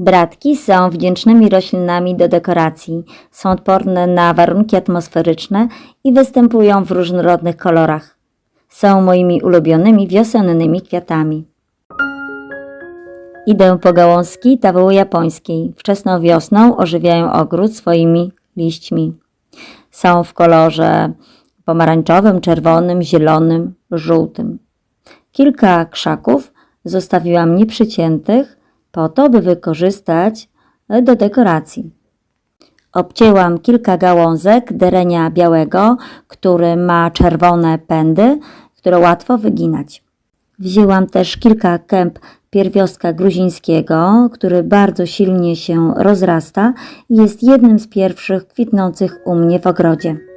Bratki są wdzięcznymi roślinami do dekoracji, są odporne na warunki atmosferyczne i występują w różnorodnych kolorach. Są moimi ulubionymi wiosennymi kwiatami. Idę po gałązki taweły japońskiej. Wczesną wiosną ożywiają ogród swoimi liśćmi. Są w kolorze pomarańczowym, czerwonym, zielonym, żółtym. Kilka krzaków zostawiłam nieprzyciętych po to, by wykorzystać do dekoracji. Obcięłam kilka gałązek derenia białego, który ma czerwone pędy, które łatwo wyginać. Wzięłam też kilka kęp pierwiostka gruzińskiego, który bardzo silnie się rozrasta i jest jednym z pierwszych kwitnących u mnie w ogrodzie.